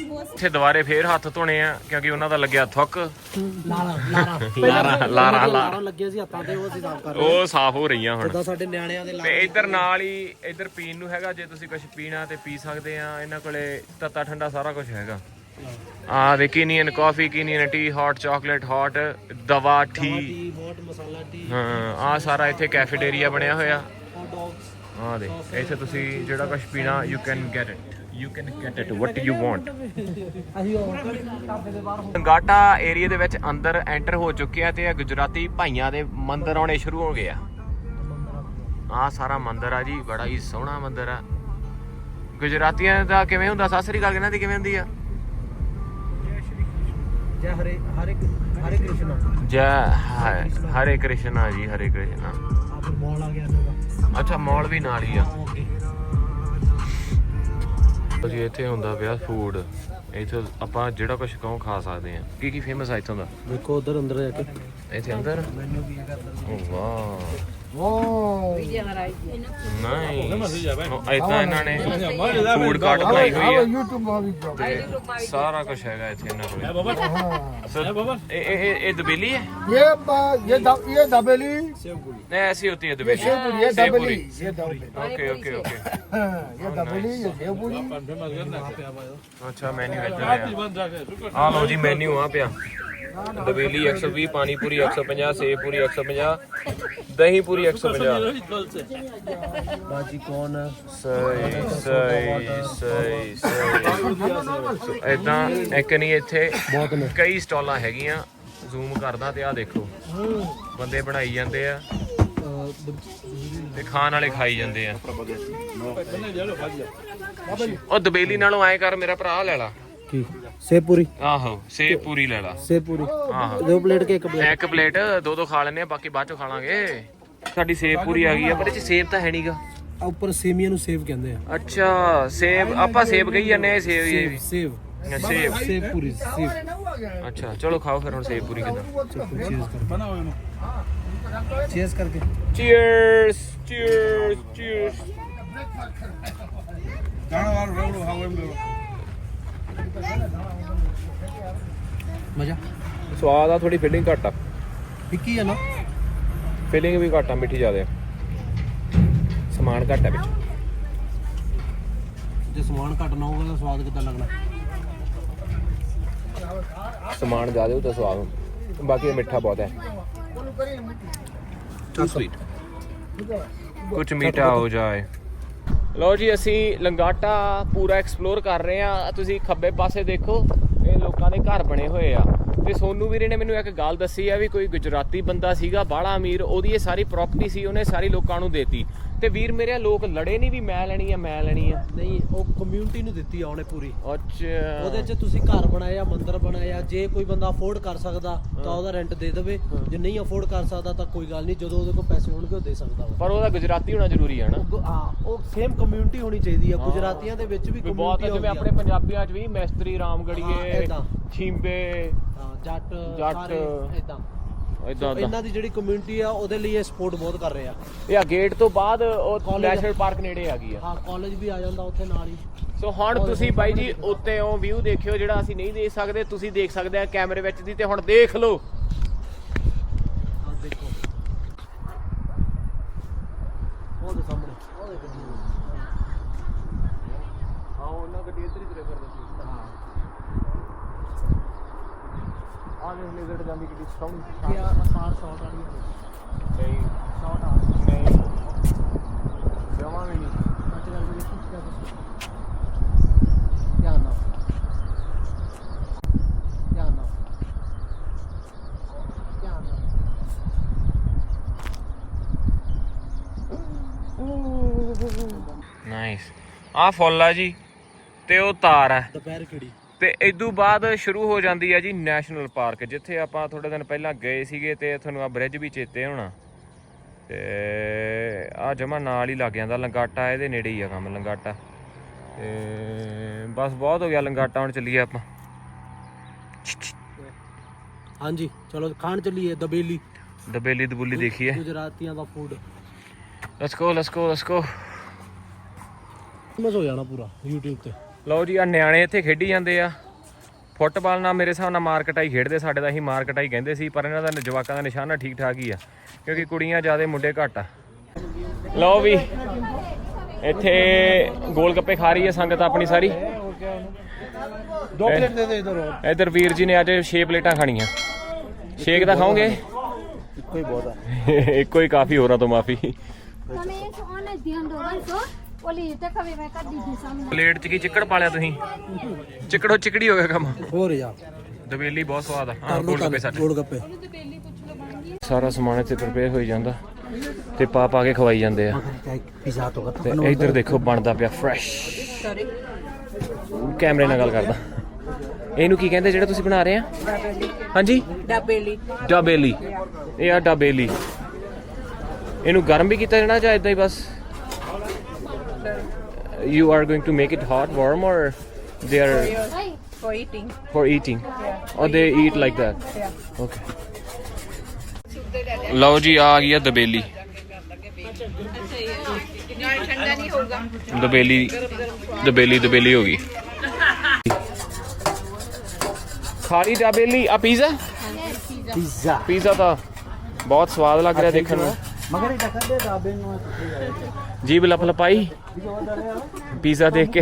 ਇੱਥੇ ਦੁਬਾਰੇ ਫੇਰ ਹੱਥ ਧੋਣੇ ਆ ਕਿਉਂਕਿ ਉਹਨਾਂ ਦਾ ਲੱਗਿਆ ਥੁੱਕ। ਲਾਰਾ ਲਾਰਾ। ਲਾਰਾ ਲਾਰਾ ਲਾਰਾ। ਲੱਗੇ ਸੀ ਹੱਥਾਂ ਤੇ ਉਹ ਅਸੀਂ ਸਾਫ਼ ਕਰ ਉਹ ਸਾਫ਼ ਹੋ ਰਹੀਆਂ ਹੁਣ। ਜਿੱਦਾਂ ਸਾਡੇ ਨਿਆਣਿਆਂ ਦੇ ਤੇ ਇੱਧਰ ਨਾਲ ਹੀ ਇੱਧਰ ਪੀਣ ਨੂੰ ਹੈਗਾ ਜੇ ਤੁਸੀਂ ਕੁਝ ਪੀਣਾ ਤੇ ਪੀ ਸਕਦੇ ਆ ਇਹਨਾਂ ਕੋਲੇ ਤੱਤਾ ਠੰਡਾ ਸਾਰਾ ਕੁਝ ਹੈਗਾ। ਆ ਦੇ Kenyan coffee Kenyan tea hot chocolate hot ਦਵਾ ਟੀ ਹੌਟ ਮਸਾਲਾ ਟੀ ਹਾਂ ਆ ਸਾਰਾ ਇੱਥੇ ਕੈਫੇਟੇਰੀਆ ਬਣਿਆ ਹੋਇਆ। ਆ ਦੇ ਇੱਥੇ ਤੁਸੀਂ ਜਿਹੜਾ ਕੁਝ ਪੀਣਾ you can get it you can get it what you want ਗੰਗਾਟਾ area ਦੇ ਵਿੱਚ ਅੰਦਰ ਐਂਟਰ ਹੋ ਚੁੱਕੇ ਆ ਤੇ ਇਹ ਗੁਜਰਾਤੀ ਭਾਈਆਂ ਦੇ ਮੰਦਿਰ ਆਉਣੇ ਸ਼ੁਰੂ ਹੋ ਗਏ ਆ। ਆ ਸਾਰਾ ਮੰਦਿਰ ਆ ਜੀ ਬੜਾ ਹੀ ਸੋਹਣਾ ਮੰਦਿਰ ਆ। ਗੁਜਰਾਤੀਆਂ ਦਾ ਕਿਵੇਂ ਹੁੰਦਾ? ਸਤਿ ਸ੍ਰੀ ਅਕਾਲ ਇਹਨਾਂ ਦੀ ਕਿਵੇਂ ਹੁੰਦੀ ਆ? ਜੈ ਹਰੇ ਹਰੇ ਹਰੇ ਕ੍ਰਿਸ਼ਨ। ਜੈ ਹਰੇ ਕ੍ਰਿਸ਼ਨਾ ਜੀ ਹਰੇ ਕ੍ਰਿਸ਼ਨਾ। ਆ ਗਿਆ ਅੱਛਾ ਮੌਲ ਵੀ ਨਾਲ ਹੀ ਆ। ਜੀ ਇੱਥੇ ਹੁੰਦਾ ਪਿਆ ਫੂਡ ਇੱਥੇ ਆਪਾਂ ਜਿਹੜਾ ਕੁਝ ਕਹੋ ਖਾ ਸਕਦੇ ਆ ਕੀ ਕੀ ਫੇਮਸ ਆ ਇੱਥੋਂ ਦਾ? ਦੇਖੋ ਉਧਰ ਅੰਦਰ ਜਾ ਕੇ। ਇੱਥੇ ਅੰਦਰ? ਮੈਨੂੰ ਵੀ ਓ ਵਾਹ। ઓ નહીં ਇਦਾਂ ਇਹਨਾਂ ਨੇ ਫੂਡ ਕਾਰਟ ਬਣਾਈ ਹੋਈ ਆ। YouTube આવી ગયો ਤੇ ਸਾਰਾ ਕੁਝ ਹੈਗਾ ਇੱਥੇ ਇਹਨਾਂ ਕੋਲ। ਬਾਬਾ। ਇਹ ਇਹ ਇਹ ਦਬੇਲੀ ਹੈ? ਇਹ ਇਹ ਇਹ ਦਬੇਲੀ। ਸੇਵਪੂਰੀ ਐਸੀ ਹੁੰਦੀ ਹੈ ਦਬੇਲੀ। ਸੇਵਪੂਰੀ ਇਹ ਦਬੇਲੀ ਇਹ ਦਬੇਲੀ। Okay okay okay. ਇਹ ਦਬੇਲੀ ਇਹ ਸੇਵਪੂਰੀ। ਅੱਛਾ ਮੈਨੂ ਇੱਧਰ ਆ। ਆ ਲਓ ਜੀ ਮੈਨੂ ਆ ਪਿਆ। ਦਬੇਲੀ 120 ਪਾਣੀ ਪੂਰੀ 150 ਸੇਬ ਪੂਰੀ 150 ਦਹੀਂ ਪੂਰੀ 150 ਬਾਜੀ ਕੌਣ? ਸਹੀ ਸਹੀ ਸਹੀ ਸਹੀ। ਇਦਾਂ ਇੱਕ ਨਹੀਂ ਇੱਥੇ ਬਹੁਤ ਨੇ। ਕਈ ਸਟਾਲਾਂ ਹੈਗੀਆਂ ਜ਼ੂਮ ਕਰਦਾ ਤੇ ਆ ਦੇਖੋ। ਬੰਦੇ ਬਣਾਈ ਜਾਂਦੇ ਆ ਤੇ ਖਾਣ ਵਾਲੇ ਖਾਈ ਜਾਂਦੇ ਆ। ਉਹ ਦਬੇਲੀ ਨਾਲੋਂ ਐ ਕਰ ਮੇਰਾ ਭਰਾ ਲੈ ਲਾ। ਕੀ? ਸੇਬ ਪੂਰੀ ਆਹੋ ਸੇਬ ਪੂਰੀ ਲੈ ਲਾ। ਸੇਬ ਪੂਰੀ ਆਹੋ। ਦੋ ਪਲੇਟ ਕੇ ਇੱਕ ਪਲੇਟ? ਇੱਕ ਪਲੇਟ ਦੋ ਦੋ ਖਾ ਲੈਨੇ ਆ ਬਾਕੀ ਬਾਅਦ ਚੋਂ ਖਾ ਲਾਂਗੇ। ਸਾਡੀ ਸੇਬ ਪੂਰੀ ਆ ਗਈ ਆ ਪਰ ਇਹ ਚ ਸੇਬ ਤਾਂ ਹੈ ਨਹੀਂਗਾ ਉੱਪਰ ਸੇਮੀਆਂ ਨੂੰ ਸੇਵ ਕਹਿੰਦੇ ਆ। ਅੱਛਾ ਸੇਬ ਆਪਾਂ ਸੇਬ ਕਹੀ ਜਾਂਦੇ ਆ ਸੇਬ ਇਹ ਵੀ। ਸੇਬ ਸੇਬ। ਪੂਰੀ ਸੇਬ। ਅੱਛਾ ਚਲੋ ਖਾਓ ਫਿਰ ਹੁਣ ਸੇਬ ਪੂਰੀ ਕਿਦਾਂ ਚੀਜ਼ ਕਰਕੇ। ਚੀਅਰਸ ਚੀਅਰਸ ਚੀਅਰਸ ਮਜ਼ਾ? ਸਵਾਦ ਆ ਥੋੜੀ ਫੀਲਿੰਗ ਘੱਟ ਆ। ਫਿੱਕੀ ਆ ਨਾ? ਫੀਲਿੰਗ ਵੀ ਘੱਟ ਆ ਮਿੱਠੀ ਜ਼ਿਆਦਾ ਆ। ਸਮਾਨ ਘੱਟ ਆ ਵਿੱਚ। ਜੇ ਸਮਾਨ ਘੱਟ ਨਾ ਹੋਊਗਾ ਤਾਂ ਸਵਾਦ ਕਿੱਦਾਂ ਲੱਗਣਾ? ਸਮਾਨ ਜ਼ਿਆਦਾ ਉਹ ਤਾਂ ਸਵਾਦ। ਬਾਕੀ ਮਿੱਠਾ ਬਹੁਤ ਹੈ ਟੂ ਸਵੀਟ ਕੁਝ ਮਿੱਠਾ ਹੋ ਜਾਏ। ਲਓ ਜੀ, ਅਸੀਂ ਲੰਗਾਟਾ ਪੂਰਾ ਐਕਸਪਲੋਰ ਕਰ ਰਹੇ ਆ ਤੁਸੀਂ ਖੱਬੇ ਪਾਸੇ ਦੇਖੋ, ਇਹ ਲੋਕਾਂ ਦੇ ਘਰ ਬਣੇ ਹੋਏ ਆ। ਤੇ ਸੋਨੂ ਵੀਰੇ ਨੇ ਮੈਨੂੰ ਇੱਕ ਗੱਲ ਦੱਸੀ ਆ ਵੀ ਕੋਈ ਗੁਜਰਾਤੀ ਬੰਦਾ ਸੀਗਾ ਬਾਹਲਾ ਅਮੀਰ, ਉਹਦੀ ਇਹ ਸਾਰੀ ਪ੍ਰਾਪਰਟੀ ਸੀ, ਉਹਨੇ ਸਾਰੀ ਲੋਕਾਂ ਨੂੰ ਦੇਤੀ। ਤੇ ਵੀਰ ਮੇਰੇ ਲੋਕ ਲੜੇ ਨਹੀਂ ਵੀ ਮੈਂ ਲੈਣੀ ਆ ਮੈਂ ਲੈਣੀ ਆ। ਨਹੀਂ ਉਹ ਕਮਿਊਨਿਟੀ ਨੂੰ ਦਿੱਤੀ ਆ ਉਹਨੇ ਪੂਰੀ। ਅੱਛਾ। ਉਹਦੇ 'ਚ ਤੁਸੀਂ ਘਰ ਬਣਾਇਆ ਮੰਦਿਰ ਬਣਾਇਆ ਜੇ ਕੋਈ ਬੰਦਾ ਅਫੋਰਡ ਕਰ ਸਕਦਾ ਤਾਂ ਉਹਦਾ ਰੈਂਟ ਦੇ ਦੇਵੇ। ਜੇ ਨਹੀਂ ਅਫੋਰਡ ਕਰ ਸਕਦਾ ਤਾਂ ਕੋਈ ਗੱਲ ਨਹੀਂ ਜਦੋਂ ਉਹਦੇ ਕੋਲ ਪੈਸੇ ਹੋਣਗੇ ਉਹ ਦੇ ਸਕਦਾ ਵਾ। ਪਰ ਉਹਦਾ ਗੁਜਰਾਤੀ ਹੋਣਾ ਜ਼ਰੂਰੀ ਹੈ ਨਾ। ਹਾਂ ਉਹ ਸੇਮ ਕਮਿਊਨਿਟੀ ਹੋਣੀ ਚਾਹੀਦੀ ਆ। ਗੁਜਰਾਤੀਆਂ ਦੇ ਵਿੱਚ ਵੀ ਵੀ ਬਹੁਤ ਕਮਿਊਨਿਟੀ ਜਿਵੇਂ ਆਪਣੇ ਪੰਜਾਬੀਆਂ 'ਚ ਵੀ ਮੈਸਤਰੀ ਰਾਮਗੜੀਏ। ਛੀਂਬੇ ਜੱਟ ਜੱਟ। ਸਾਰੇ ਇਦਾਂ ਇਦਾਂ ਇਦਾਂ। ਇਹਨਾਂ ਦੀ ਜਿਹੜੀ ਕਮਿਊਨਿਟੀ ਆ ਉਹਦੇ ਲਈ ਇਹ ਸਪੋਰਟ ਬਹੁਤ ਕਰ ਰਹੇ ਆ। ਇਹ ਆ ਗੇਟ ਤੋਂ ਬਾਅਦ ਉਹ College- ਨੈਸ਼ਨਲ ਪਾਰਕ ਨੇੜੇ ਆ ਗਈ ਆ। ਹਾਂ ਕਾਲਜ ਵੀ ਆ ਜਾਂਦਾ ਉੱਥੇ ਨਾਲ ਹੀ। ਸੋ ਹੁਣ ਤੁਸੀਂ ਬਾਈ ਜੀ ਉੱਤੇ ਉਹ ਵਿਊ ਦੇਖਿਓ ਜਿਹੜਾ ਅਸੀਂ ਨਹੀਂ ਦੇਖ ਸਕਦੇ ਤੁਸੀਂ ਦੇਖ ਸਕਦੇ ਆ ਕੈਮਰੇ ਵਿੱਚ ਦੀ ਤੇ ਹੁਣ ਦੇਖ ਲਓ ਆ ਦੇਖੋ ਉਹਦੇ ਸਾਹਮਣੇ ਉਹਦੇ ਗੱਡੀ ਹਾਂ ਉਹਨਾਂ ਗੱਡੀ ਇੱਧਰ ਹੀ ਤੁਰੇ ਫਿਰਦੇ ਸੀ ਹਾਂ ਆ ਦੇਖ ਲਿਜ਼ਰਡ ਜਾਂਦੀ ਕਿੱਡੀ ਸਟਰੋਂਗ ਕੀ ਆ ਆਸਾਰ ਸ਼ਾਟ ਵਾਲੀ ਨਹੀਂ ਸ਼ਾਟ ਆ ਨਹੀਂ ਜਮਾ ਵੀ ਨਹੀਂ ਕੱਟ ਕਰਕੇ ਦੇਖੋ ਕੀ ਕਰਦੇ ਧਿਆਨ ਨਾਲ ਧਿਆਨ ਨਾਲ ਧਿਆਨ ਨਾਲ ਨਾਈਸ ਆ ਫੁੱਲ ਆ ਜੀ ਤੇ ਉਹ ਤਾਰ ਆ ਦੁਪਹਿਰ ਕਿਹੜੀ? ਤੇ ਇਦੋਂ ਬਾਅਦ ਸ਼ੁਰੂ ਹੋ ਜਾਂਦੀ ਹੈ ਜੀ ਨੈਸ਼ਨਲ ਪਾਰਕ ਜਿੱਥੇ ਆਪਾਂ ਥੋੜੇ ਦਿਨ ਪਹਿਲਾਂ ਗਏ ਸੀਗੇ ਤੇ ਤੁਹਾਨੂੰ ਆ ਬ੍ਰਿਜ ਵੀ ਚੇਤੇ ਹੋਣਾ। ਤੇ ਆ ਜਮਾ ਨਾਲ ਹੀ ਲੱਗ ਜਾਂਦਾ ਲੰਗਾਟਾ ਇਹਦੇ ਨੇੜੇ ਹੀ ਆ ਕੰਮ ਲੰਗਾਟਾ। ਤੇ ਬਸ ਬਹੁਤ ਹੋ ਗਿਆ ਲੰਗਾਟਾ ਹੁਣ ਚੱਲੀਏ ਆਪਾਂ। ਹਾਂਜੀ ਚਲੋ ਖਾਣ ਚੱਲੀਏ ਦਬੇਲੀ। ਦਬੇਲੀ ਦਬੁੱਲੀ ਦੇਖੀਏ। ਗੁਜਰਾਤੀਆਂ ਦਾ food let's go let's go let's go famous ਹੋ ਜਾਣਾ ਪੂਰਾ YouTube ਤੇ। ਲਓ ਜੀ ਆ ਨਿਆਣੇ ਇੱਥੇ ਖੇਡੀ ਜਾਂਦੇ ਆ। ਫੁੱਟਬਾਲ ਨਾਲ ਮੇਰੇ ਹਿਸਾਬ ਨਾਲ ਮਾਰਕਟਾਈ ਖੇਡਦੇ ਸਾਡੇ ਤਾਂ ਅਸੀਂ ਮਾਰਕਟਾਈ ਕਹਿੰਦੇ ਸੀ ਪਰ ਇਹਨਾਂ ਦਾ ਜਵਾਕਾਂ ਦਾ ਨਿਸ਼ਾਨਾ ਠੀਕ ਠਾਕ ਹੀ ਆ ਕਿਉਂਕਿ ਕੁੜੀਆਂ ਜ਼ਿਆਦੇ ਮੁੰਡੇ ਘੱਟ ਆ। ਲਓ ਵੀ ਇੱਥੇ ਗੋਲ ਗੱਪੇ ਖਾ ਰਹੀ ਹੈ ਸੰਗਤ ਆਪਣੀ ਸਾਰੀ। ਦੋ ਪਲੇਟ ਦੇ ਦੇ ਇਧਰ ਇਧਰ ਵੀਰ ਜੀ ਨੇ ਅੱਜ 6 ਪਲੇਟਾਂ ਖਾਣੀਆਂ। ਸ਼ੇਕ ਤਾਂ ਖਾਓਗੇ? ਇੱਕੋ ਹੀ ਬਹੁਤ ਆ। ਇੱਕੋ ਹੀ ਕਾਫੀ ਹੋਰਾਂ ਤੋਂ ਮਾਫੀ। Kami so honest diyan do so. Plate 'ਚ ਕੀ ਚਿੱਕੜ ਪਾ ਲਿਆ ਤੁਸੀਂ? ਚਿੱਕੜੋ ਚਿੱਕੜੀ ਹੋ ਗਿਆ ਕੰਮ। ਹੋਰ ਯਾਰ। ਦਵੇਲੀ ਬਹੁਤ ਸਵਾਦ ਆ। ਹਾਂ ਗੋਲ ਗੱਪੇ ਸਾਡੇ। ਗੋਲ ਗੱਪੇ। ਸਾਰਾ ਸਮਾਨ ਇੱਥੇ ਪ੍ਰਪੇਅਰ ਹੋਈ ਜਾਂਦਾ ਤੇ ਪਾ ਪਾ ਕੇ ਖਵਾਈ ਜਾਂਦੇ ਆ। ਪੀਜ਼ਾ ਤੋਂ ਤੇ ਇੱਧਰ ਦੇਖੋ ਬਣਦਾ ਪਿਆ ਫਰੈਸ਼ ਕੈਮਰੇ ਨਾਲ ਗੱਲ ਕਰਦਾ। ਇਹਨੂੰ ਕੀ ਕਹਿੰਦੇ ਜਿਹੜਾ ਤੁਸੀਂ ਬਣਾ ਰਹੇ ਆ? ਹਾਂਜੀ? ਡਬੇਲੀ। ਡਬੇਲੀ। ਇਹ ਆ ਡਬੇਲੀ। ਇਹਨੂੰ ਗਰਮ ਵੀ ਕੀਤਾ ਜਾਣਾ ਜਾਂ ਇਦਾਂ ਹੀ ਬਸ? you are going to make it hot, warm, or they are for, your, for eating. For eating. Yeah. Or they eat like that. Yeah. Okay. लो जी आ गई है दबेली दबेली दबेली दबेली होगी खारी दबेली आ पिज्जा पिज्जा पिज्जा था बहुत स्वाद लग रहा है देखने में मगर ਰਿਹਾ ਜੀਬ ਲਪ ਲਪਾਈ ਪੀਜ਼ਾ ਦੇਖ ਕੇ।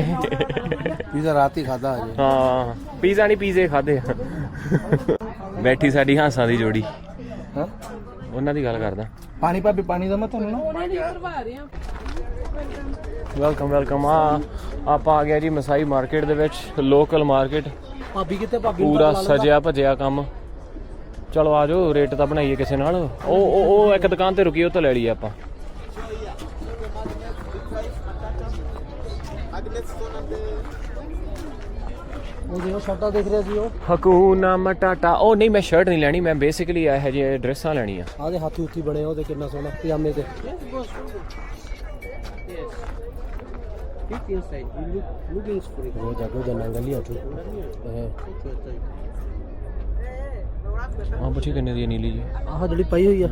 ਪੀਜ਼ਾ ਰਾਤ ਹੀ ਖਾਦਾ ਹਾਂ ਪੀਜ਼ਾ ਨਹੀਂ ਪੀਜ਼ੇ ਖਾਦੇ ਬੈਠੀ ਸਾਡੀ ਹਾਂਸਾਂ ਦੀ ਜੋੜੀ। ਹਾਂ। ਉਹਨਾਂ ਦੀ ਗੱਲ ਕਰਦਾ। ਪਾਣੀ ਭਾਬੀ ਪਾਣੀ ਦਾ ਮੈਂ ਤੁਹਾਨੂੰ ਨਾ ਵੈਲਕਮ ਵੈਲਕਮ ਆ ਆਪਾਂ ਆ ਗਿਆ ਜੀ ਮਸਾਈ ਮਾਰਕੀਟ ਦੇ ਵਿੱਚ ਲੋਕਲ ਮਾਰਕੀਟ ਭਾਬੀ ਕਿੱਥੇ? ਭਾਬੀ ਪੂਰਾ ਸਜਿਆ ਭਜਿਆ ਕੰਮ। ਚਲੋ ਆ ਜਾਓ ਰੇਟ ਤਾਂ ਬਣਾਈਏ ਕਿਸੇ ਨਾਲ। ਉਹ ਉਹ ਉਹ ਇੱਕ ਦੁਕਾਨ ਤੇ ਰੁਕੀ ਉਹ ਤੋਂ ਲੈ ਲਈਏ ਆਪਾਂ। ਉਹ ਦੇਖੋ ਸ਼ਰਟਾਂ ਦੇਖ ਰਿਹਾ ਸੀ ਉਹ। ਹਕੂਨਾ ਮਟਾਟਾ। ਉਹ ਨਹੀਂ ਮੈਂ ਸ਼ਰਟ ਨਹੀਂ ਲੈਣੀ ਮੈਂ ਬੇਸਿਕਲੀ ਇਹ ਜਿਹੇ ਡਰੈਸਾਂ ਲੈਣੀਆਂ ਆਦੇ ਹਾਥੀ ਉੱਤੀ ਬਣੇ ਉਹਦੇ ਕਿੰਨਾ ਸੋਹਣਾ ਪਜਾਮੇ ਤੇ। ਉਹ ਜਾਗੋ ਜਨਾ ਗਲੀ ਹੱਥ ਹਾਂ ਪੁੱਛੀ ਕਿੰਨੇ ਦੀ ਹੈ ਨੀਲੀ ਜੀ? ਆਹ ਜਿਹੜੀ ਪਈ ਹੋਈ ਆ।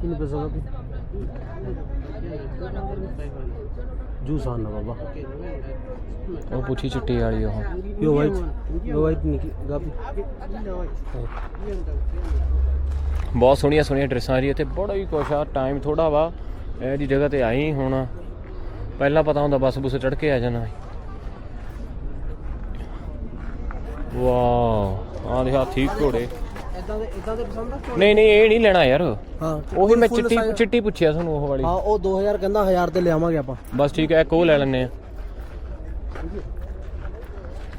ਕਿੰਨੇ ਪੈਸੇ ਦਾ? ਵੀ ਜੂਸ ਆਣਾ ਬਾਬਾ ਉਹ ਪੁੱਛੀ ਚਿੱਟੀ ਵਾਲੀ ਉਹ यो वाइट यो वाइट निकी गापी ਬਹੁਤ ਸੋਹਣੀਆਂ ਸੋਹਣੀਆਂ ਡਰੈਸਾਂ ਜੀ ਇੱਥੇ ਬੜਾ ਹੀ ਕੁਛ ਆ ਟਾਈਮ ਥੋੜਾ ਵਾ ਇਹ ਜੀ ਜਗ੍ਹਾ ਤੇ ਆਈ ਹੁਣ ਪਹਿਲਾਂ ਪਤਾ ਹੁੰਦਾ ਬੱਸ ਬੁੱਸ ਚੜ ਕੇ ਆ ਜਾਣਾ ਵਾਓ ਆਹ ਦੇ ਹਾਥੀ ਘੋੜੇ ਇਦਾਂ ਦੇ ਇਦਾਂ ਦੇ ਪਸੰਦ ਆ? ਨਹੀਂ ਨਹੀਂ ਇਹ ਨਹੀਂ ਲੈਣਾ ਯਾਰ। ਹਾਂ ਉਹੀ ਮੈਂ ਚਿੱਟੀ ਚਿੱਟੀ ਪੁੱਛਿਆ ਤੁਹਾਨੂੰ ਉਹ ਵਾਲੀ। ਹਾਂ ਉਹ 2000 ਕਹਿੰਦਾ 1000 ਤੇ ਲਿਆਵਾਂਗੇ ਆਪਾਂ। ਬਸ ਠੀਕ ਹੈ ਇੱਕ ਉਹ ਲੈ ਲੈਣੇ ਆ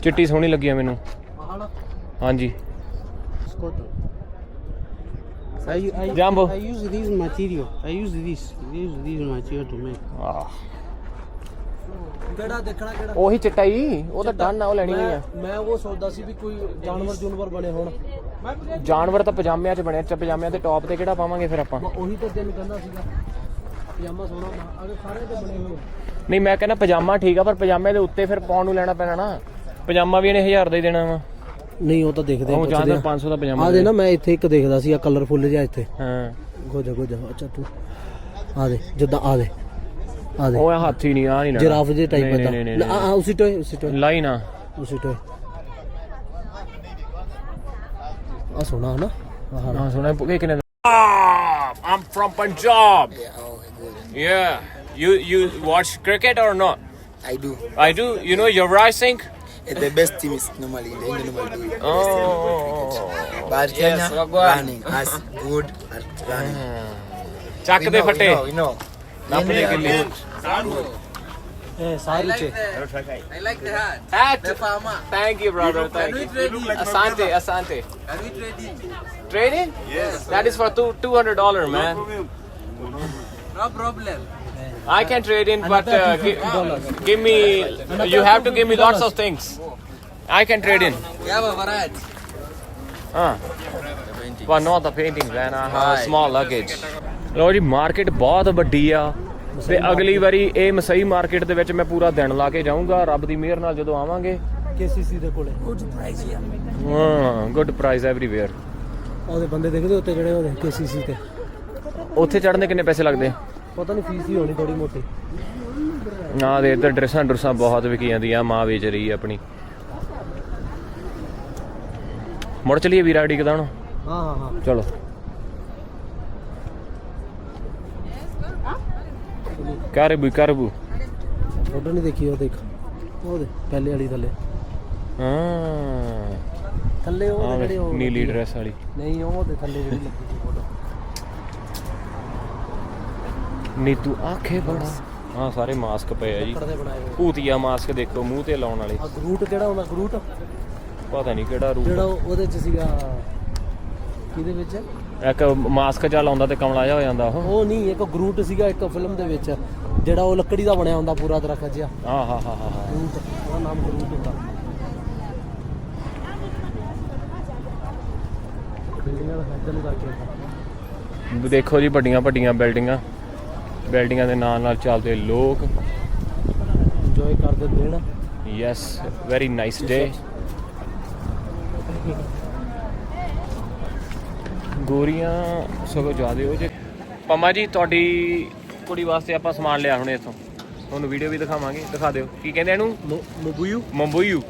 ਚਿੱਟੀ ਸੋਹਣੀ ਲੱਗੀ ਆ ਮੈਨੂੰ। ਹਾਂਜੀ। Scott I, I, Jumbo. I use this material. I use this. Use this material to make. ਆਹ। ਕਿਹੜਾ ਦੇਖਣਾ ਕਿਹੜਾ? ਉਹੀ ਚਿੱਟਾ ਹੀ। ਉਹ ਤਾਂ ਡਨ ਆ ਉਹ ਲੈਣੀ ਨਹੀਂ ਆ। ਮੈਂ ਉਹ ਸੋਚਦਾ ਸੀ ਵੀ ਕੋਈ ਜਾਨਵਰ ਜੂਨਵਰ ਬਣੇ ਹੋਣ। ਜਾਨਵਰ ਤਾਂ ਪਜਾਮਿਆਂ 'ਚ ਬਣੇ ਚ ਪਜਾਮਿਆਂ ਤੇ ਟੌਪ ਤੇ ਕਿਹੜਾ ਪਾਵਾਂਗੇ ਫਿਰ ਆਪਾਂ? ਉਹੀ ਤਾਂ ਤੈਨੂੰ ਕਹਿੰਦਾ ਸੀਗਾ ਪਜਾਮਾ ਸੋਹਣਾ ਅਗਰ ਸਾਰੇ ਤੇ ਬਣੇ ਹੋਏ। ਨਹੀਂ ਮੈਂ ਕਹਿੰਦਾ ਪਜਾਮਾ ਠੀਕ ਆ ਪਰ ਪਜਾਮੇ ਦੇ ਉੱਤੇ ਫਿਰ ਪਾਉਣ ਨੂੰ ਲੈਣਾ ਪੈਣਾ ਨਾ। ਪਜਾਮਾ ਵੀ ਇਹਨੇ 1000 ਦਾ ਹੀ ਦੇਣਾ ਵਾ। ਨਹੀਂ ਉਹ ਤਾਂ ਦੇਖਦੇ ਉਹ ਜਾਂ ਤਾਂ 500 ਦਾ ਪਜਾਮਾ ਆ ਦੇ ਨਾ ਮੈਂ ਇੱਥੇ ਇੱਕ ਦੇਖਦਾ ਸੀ ਆ ਕਲਰਫੁੱਲ ਜਿਹਾ ਇੱਥੇ। ਹਾਂ। ਗੋਜਾ ਗੋਜਾ ਅੱਛਾ ਤੂੰ। ਆ ਦੇ ਜਿੱਦਾਂ ਆ ਦੇ। ਆ ਦੇ। ਉਹ ਹਾਥੀ ਨਹੀਂ ਆ ਨਹੀਂ ਲੈਣਾ। ਜਿਰਾਫ ਜੇ ਟਾਈਪ ਦਾ ਆ ਆ ਉਸੇ ਟੋਏ ਉਸੇ ਟੋਏ। ਲਾਈ ਨਾ ਉਸੇ ਟੋਏ। I'm from Punjab. Oh, yeah, You you watch cricket or not? I do. I do. You know Yuvraj Singh? Eh, the best team is normally in the Indian normally. Oh, oh, oh. But Kenya yes, running as good at running. Hmm. Chak de fatte. You know. Know. Thank you, brother. Thank we you. trade in? Asante, Asante. Can we trade in? Trading? Yes. That is for two two hundred dollar, man. No problem. I can trade in, but uh, give, give me. You have to give me lots of things. I can trade in. We have a variety. Uh. But not the paintings, man. I have a small luggage. ਲੋ ਜੀ market ਬਹੁਤ ਵੱਡੀ ਆ ਤੇ ਅਗਲੀ ਵਾਰੀ ਇਹ ਮਸਈ market ਦੇ ਵਿੱਚ ਮੈਂ ਪੂਰਾ ਦਿਨ ਲਾ ਕੇ ਜਾਊਂਗਾ। ਰੱਬ ਦੀ ਮਿਹਰ ਨਾਲ ਜਦੋਂ ਆਵਾਂਗੇ। ਕੇਸੀਸੀ ਦੇ ਕੋਲੇ। ਹਾਂ ਗੁੱਡ ਪ੍ਰਾਈਸ ਐਵਰੀਵੇਅਰ ਉਹਦੇ ਬੰਦੇ ਦੇਖਦੇ ਉੱਤੇ ਜਿਹੜੇ ਉਹਦੇ ਕੇਸੀਸੀ ਤੇ। ਉੱਥੇ ਚੜ੍ਹਨ ਦੇ ਕਿੰਨੇ ਪੈਸੇ ਲੱਗਦੇ? ਪਤਾ ਨਹੀਂ ਫੀਸ ਹੀ ਹੋਣੀ ਥੋੜੀ ਮੋਟੀ। ਨਾ ਦੇ ਇੱਧਰ ਡਰੈਸਾਂ ਡਰਸਾਂ ਬਹੁਤ ਵਿਕੀ ਜਾਂਦੀਆਂ ਮਾਂ ਵੇਚ ਰਹੀ ਆਪਣੀ। ਮੁੜ ਚਲੀਏ ਵੀਰਾ ਡੀ ਕਦਾਂ ਹਾਂ ਹਾਂ ਹਾਂ। ਚਲੋ। ਕਰਬੂ ਕਰਬੂ ਫੋਟੋ ਨਹੀਂ ਦੇਖੀ ਉਹ ਦੇਖ। ਉਹ ਦੇ ਪਹਿਲੇ ਵਾਲੀ ਥੱਲੇ। ਹਾਂ। ਥੱਲੇ ਉਹ ਜਿਹੜੀ ਉਹ ਨੀਲੀ ਡਰੈਸ ਵਾਲੀ। ਨਹੀਂ ਉਹ ਦੇ ਥੱਲੇ ਜਿਹੜੀ ਲੱਗੀ ਸੀ ਫੋਟੋ। ਨੀਤੂ ਆਖੇ ਬੜਾ। ਹਾਂ ਸਾਰੇ ਮਾਸਕ ਪਏ ਆ ਜੀ। ਕੱਪੜੇ ਬਣਾਏ ਹੋਏ ਭੂਤੀਆ ਮਾਸਕ ਦੇਖੋ ਮੂੰਹ ਤੇ ਲਾਉਣ ਵਾਲੇ। ਆ ਗਰੂਟ ਕਿਹੜਾ ਹੁੰਦਾ ਗਰੂਟ ਪਤਾ ਨਹੀਂ ਕਿਹੜਾ ਜਿਹੜਾ ਰੂਪ ਉਹ- ਉਹਦੇ ਚ ਸੀਗਾ ਕਿਹਦੇ ਵਿੱਚ? ਇੱਕ ਮਾਸਕ ਜਿਹਾ ਲਾਉਂਦਾ ਤੇ ਕਮਲਾ ਜਿਹਾ ਹੋ ਜਾਂਦਾ ਉਹ। ਉਹ ਨਹੀਂ ਇੱਕ ਗਰੂਟ ਸੀਗਾ ਇੱਕ ਫਿਲਮ ਦੇ ਵਿੱਚ। ਜਿਹੜਾ ਉਹ ਲੱਕੜੀ ਦਾ ਬਣਿਆ ਹੁੰਦਾ ਪੂਰਾ ਦਰਖਤ ਜਿਹਾ। ਹਾਂ ਹਾਂ ਹਾਂ ਹਾਂ ਉਹਦਾ ਨਾਮ ਗਰੂਟ ਹੁੰਦਾ। ਬਿਲਡਿੰਗਾਂ ਦਾ ਇੱਧਰ ਨੂੰ ਕਰਕੇ ਦੇਖੋ ਜੀ ਵੱਡੀਆਂ ਵੱਡੀਆਂ ਬਿਲਡਿੰਗਾਂ ਬਿਲਡਿੰਗਾਂ ਦੇ ਨਾਲ ਨਾਲ ਚੱਲਦੇ ਲੋਕ। ਇੰਜੋਏ ਕਰਦੇ ਦਿਨ। ਯੈਸ ਵੈਰੀ ਨਾਈਸ ਡੇ ਗੋਰੀਆਂ ਸਗੋਂ ਜ਼ਿਆਦੇ ਹੋ ਜੇ। ਪਮਾ ਜੀ ਤੁਹਾਡੀ ਕੁੜੀ ਵਾਸਤੇ ਆਪਾਂ ਸਮਾਨ ਲਿਆ ਹੁਣੇ ਇੱਥੋਂ। ਤੁਹਾਨੂੰ ਵੀਡੀਓ ਵੀ ਦਿਖਾਵਾਂਗੇ ਦਿਖਾ ਦਿਓ। ਕੀ ਕਹਿੰਦੇ ਇਹਨੂੰ? ਮਬੂਯੂ ਮੰਬੂਯੂ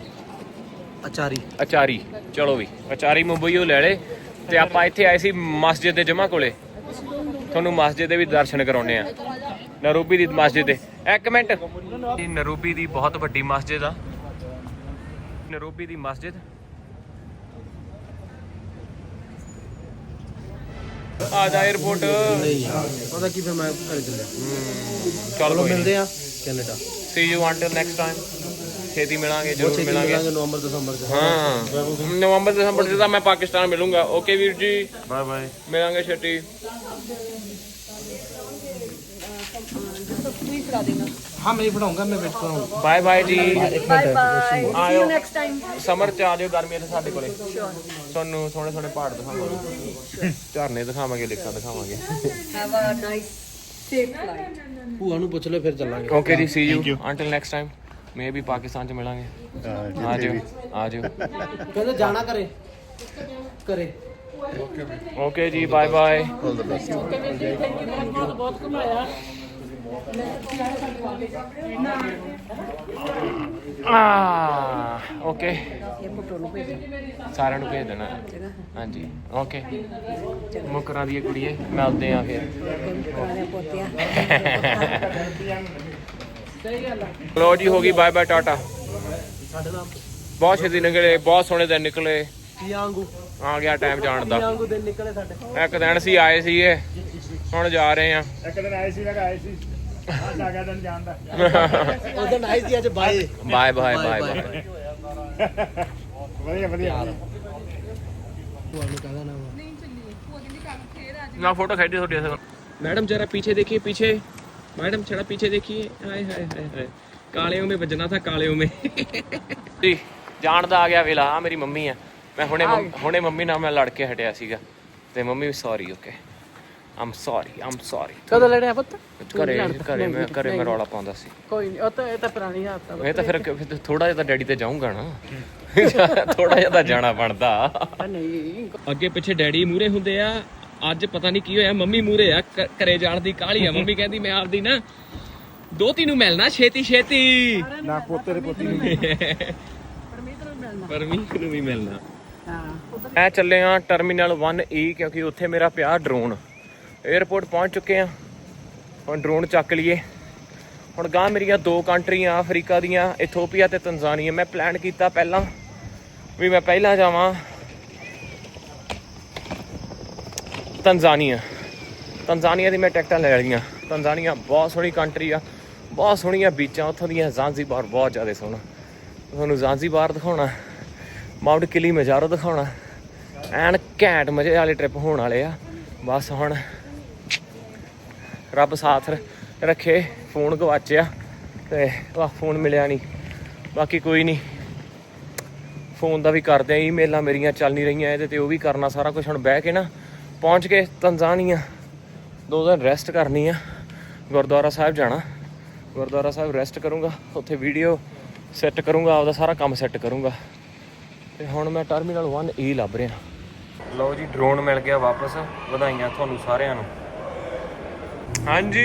ਅਚਾਰੀ। ਅਚਾਰੀ। ਚਲੋ ਵੀ ਅਚਾਰੀ ਮੰਬੂਯੂ ਲੈ ਲੇ ਤੇ ਆਪਾਂ ਇੱਥੇ ਆਏ ਸੀ ਮਸਜਿਦ ਦੇ ਜਮਾ ਕੋਲੇ। ਤੁਹਾਨੂੰ ਮਸਜਿਦ ਦੇ ਵੀ ਦਰਸ਼ਨ ਕਰਾਉਣੇ ਆ ਨਰੂਬੀ ਦੀ ਮਸਜਿਦ ਦੇ। ਇੱਕ ਮਿੰਟ। ਇਹ ਨਰੂਬੀ ਦੀ ਬਹੁਤ ਵੱਡੀ ਮਸਜਿਦ ਆ। ਨਰੂਬੀ ਦੀ ਮਸਜਿਦ। ਆ ਜਾ 에어ਪੋਰਟ ਪਤਾ ਕੀ ਫਿਰ ਮੈਂ ਘਰ ਚੱਲਿਆ। ਚਲੋ ਚਲੋ ਮਿਲਦੇ ਆ Canada. See you until next time ਛੇਤੀ ਮਿਲਾਂਗੇ ਜ਼ਰੂਰ ਮਿਲਾਂਗੇ। ਨਵੰਬਰ ਦਸੰਬਰ ਚ। ਹਾਂ ਨਵੰਬਰ ਦਸੰਬਰ ਚ ਤਾਂ ਮੈਂ ਪਾਕਿਸਤਾਨ ਮਿਲੂੰਗਾ। ਓਕੇ ਵੀਰ ਜੀ। ਬਾਏ ਬਾਏ ਮਿਲਾਂਗੇ ਛੇਤੀ। ਹਾਂ ਮੈਂ ਫੜਾਉਂਗਾ ਮੈਂ ਵੇਟ ਕਰਾਂਗਾ। ਬਾਏ ਬਾਏ ਜੀ। ਬਾਏ ਬਾਏ ਆਇਓ ਨੈਕਸਟ ਟਾਈਮ ਸਮਰ ਚ ਆ ਜਾਓ ਗਰਮੀਆਂ ਤੇ ਸਾਡੇ ਕੋਲੇ। ਤੁਹਾਨੂੰ ਸੋਹਣੇ ਸੋਹਣੇ ਪਹਾੜ ਦਿਖਾਵਾਂਗੇ। ਝਰਨੇ ਦਿਖਾਵਾਂਗੇ ਲੇਕਾਂ ਦਿਖਾਵਾਂਗੇ। Have a nice safe flight ਭੂਆ ਨੂੰ ਪੁੱਛ ਲੈ ਫਿਰ ਚੱਲਾਂਗੇ। ਓਕੇ ਜੀ see you until next time ਮੇ ਵੀ ਪਾਕਿਸਤਾਨ ਚ ਮਿਲਾਂਗੇ। ਆ ਜਾਓ ਆ ਜਾਓ ਕਹਿੰਦੇ ਜਾਣਾ ਕਰੇ ਕਰੇ ਓਕੇ ਜੀ ਬਾਏ ਬਾਏ ਆ ਓਕੇ ਇਹ ਫੋਟੋ ਨੂੰ ਸਾਰਿਆਂ ਨੂੰ ਭੇਜ ਦੇਣਾ। ਹਾਂਜੀ ਓਕੇ ਮੁਕਰਾਂ ਦੀ ਕੁੜੀਏ ਮਿਲਦੇ ਆ ਫਿਰ। ਲੋ ਜੀ, ਹੋ ਗਈ ਬਾਏ ਬਾਏ ਟਾਟਾ। ਬਹੁਤ ਛੇਤੀ ਨਿਕਲੇ, ਬਹੁਤ ਸੋਹਣੇ ਦਿਨ ਨਿਕਲੇ। ਕੀ ਆ ਗਿਆ ਟਾਈਮ ਜਾਣ ਦਾ। ਆਂਗੂ ਦਿਨ ਨਿਕਲੇ ਸਾਡੇ ਇੱਕ ਦਿਨ ਸੀ, ਆਏ ਸੀਗੇ। ਹੁਣ ਜਾ ਰਹੇ ਆ। ਉਸ ਦਿਨ ਆਈ [laughs] ਸੀ ਅੱਜ bye bye bye bye bye ਭੂਆ ਨੂੰ ਕਹਦਾ ਨਾ ना फोटो खींचे थोड़ी सा मैडम जरा पीछे देखिए पीछे मैडम थोड़ा पीछे देखिए हाय हाय हाय हाय ਕਾਲਿਓ में बजना था ਕਾਲਿਓ में ਜੀ ਜਾਣ ਦਾ ਆ ਗਿਆ ਵੇਲਾ ਆ ਮੇਰੀ ਮੰਮੀ ਆ ਮੈਂ ਹੁਣੇ ਮੰਮ- ਹੁਣੇ ਮੰਮੀ ਨਾਲ ਮੈਂ ਲੜ ਕੇ ਹਟਿਆ ਸੀਗਾ ਤੇ mummy we sorry okay I'm sorry I'm sorry ਕਦੋਂ ਲੜਿਆ ਪੁੱਤ? ਘਰੇ ਘਰੇ ਮੈਂ ਘਰੇ ਮੈਂ ਰੌਲਾ ਪਾਉਂਦਾ ਸੀ। ਕੋਈ ਨਹੀਂ ਉਹ ਤਾਂ ਇਹ ਤਾਂ ਪੁਰਾਣੀ ਹਾਲਤ ਆ। ਇਹ ਤਾਂ ਫਿਰ ਥੋੜਾ ਜਿਹਾ ਤਾਂ ਡੈਡੀ ਤੇ ਜਾਊਂਗਾ ਨਾ। ਥੋੜਾ ਜਿਹਾ ਤਾਂ ਜਾਣਾ ਬਣਦਾ। ਨਹੀਂ। ਅੱਗੇ ਪਿੱਛੇ ਡੈਡੀ ਮੂਰੇ ਹੁੰਦੇ ਆ ਅੱਜ ਪਤਾ ਨਹੀਂ ਕੀ ਹੋਇਆ ਮੰਮੀ ਮੂਰੇ ਆ ਘਰੇ ਜਾਣ ਦੀ ਕਾਹਲੀ ਆ। ਮੰਮੀ ਕਹਿੰਦੀ ਮੈਂ ਆਪਦੀ ਨਾ ਦੋਤੀ ਨੂੰ ਮਿਲਣਾ ਛੇਤੀ ਛੇਤੀ। ਨਾ ਪੋਤੇ ਦੇ ਪੋਤੀ ਨੂੰ ਪਰਮੀਤ ਨੂੰ ਵੀ ਮਿਲਣਾ। ਹਾਂ। ਮੈਂ ਚੱਲੇ ਆ ਟਰਮੀਨਲ 1E ਕਿਉਂਕਿ ਉੱਥੇ ਮੇਰਾ ਪਿਆ ਡਰੋਨ। 에어ਪੋਰਟ ਪਹੁੰਚ ਚੁੱਕੇ ਆ ਹੁਣ ਡਰੋਨ ਚੱਕ ਲਈਏ। ਹੁਣ ਗਾਂ ਮੇਰੀਆਂ ਦੋ ਕੰਟਰੀਆਂ, ਅਫਰੀਕਾ ਦੀਆਂ, ਇਥੋਪੀਆ ਤੇ ਤਨਜ਼ਾਨੀਆ। ਮੈਂ ਪਲਾਨ ਕੀਤਾ ਪਹਿਲਾਂ ਵੀ ਮੈਂ ਪਹਿਲਾਂ ਜਾਵਾਂ ਤਨਜ਼ਾਨੀਆ। ਤਨਜ਼ਾਨੀਆ ਦੀ ਮੈਂ ਟਿਕਟਾਂ ਲੈ ਲਈਆਂ। ਤਨਜ਼ਾਨੀਆ ਬਹੁਤ ਸੋਹਣੀ ਕੰਟਰੀ ਆ। ਬਹੁਤ ਸੋਹਣੀਆਂ ਬੀਚਾਂ ਉੱਥੋਂ ਦੀਆਂ ਜ਼ਾਂਜ਼ੀਬਾਰ ਬਹੁਤ ਜ਼ਿਆਦਾ ਸੋਹਣਾ। ਤੁਹਾਨੂੰ ਜ਼ਾਂਜ਼ੀਬਾਰ ਦਿਖਾਉਣਾ। ਮਾਊਂਟ ਕਿਲੀ ਮਜ਼ਾਰੋ ਦਿਖਾਉਣਾ। ਐਨ ਘੈਂਟ ਮਜ਼ੇ ਵਾਲੇ ਟ੍ਰਿਪ ਹੋਣ ਵਾਲੇ ਆ। ਬਸ ਹੁਣ ਰੱਬ ਸਾਥ ਰੱਖੇ, ਫੋਨ ਗਵਾਚਿਆ ਤੇ ਵਾਹ, ਫੋਨ ਮਿਲਿਆ ਨਹੀਂ ਬਾਕੀ ਕੋਈ ਨਹੀਂ ਫੋਨ ਦਾ ਵੀ ਕਰਦੇ ਆ, ਈਮੇਲਾਂ ਮੇਰੀਆਂ ਚੱਲ ਨਹੀਂ ਰਹੀਆਂ, ਇਹਦੇ ਤੇ ਉਹ ਵੀ ਕਰਨਾ ਸਾਰਾ ਕੁਝ ਹੁਣ ਬਹਿ ਕੇ ਨਾ ਪਹੁੰਚ ਕੇ ਤੰਜ਼ਾਨੀਆ ਦੋ ਦਿਨ ਰੈਸਟ ਕਰਨੀ ਆ। ਗੁਰਦੁਆਰਾ ਸਾਹਿਬ ਜਾਣਾ। ਗੁਰਦੁਆਰਾ ਸਾਹਿਬ ਰੈਸਟ ਕਰੂੰਗਾ, ਉੱਥੇ ਵੀਡੀਓ ਸੈੱਟ ਕਰੂੰਗਾ, ਆਪਦਾ ਸਾਰਾ ਕੰਮ ਸੈੱਟ ਕਰੂੰਗਾ। ਤੇ ਹੁਣ ਮੈਂ ਟਰਮੀਨਲ 1E e ਲੱਭ ਰਿਹਾ। ਲਓ ਜੀ ਡਰੋਨ ਮਿਲ ਗਿਆ ਵਾਪਸ, ਵਧਾਈਆਂ ਤੁਹਾਨੂੰ ਸਾਰਿਆਂ ਨੂੰ। ਹਾਂਜੀ।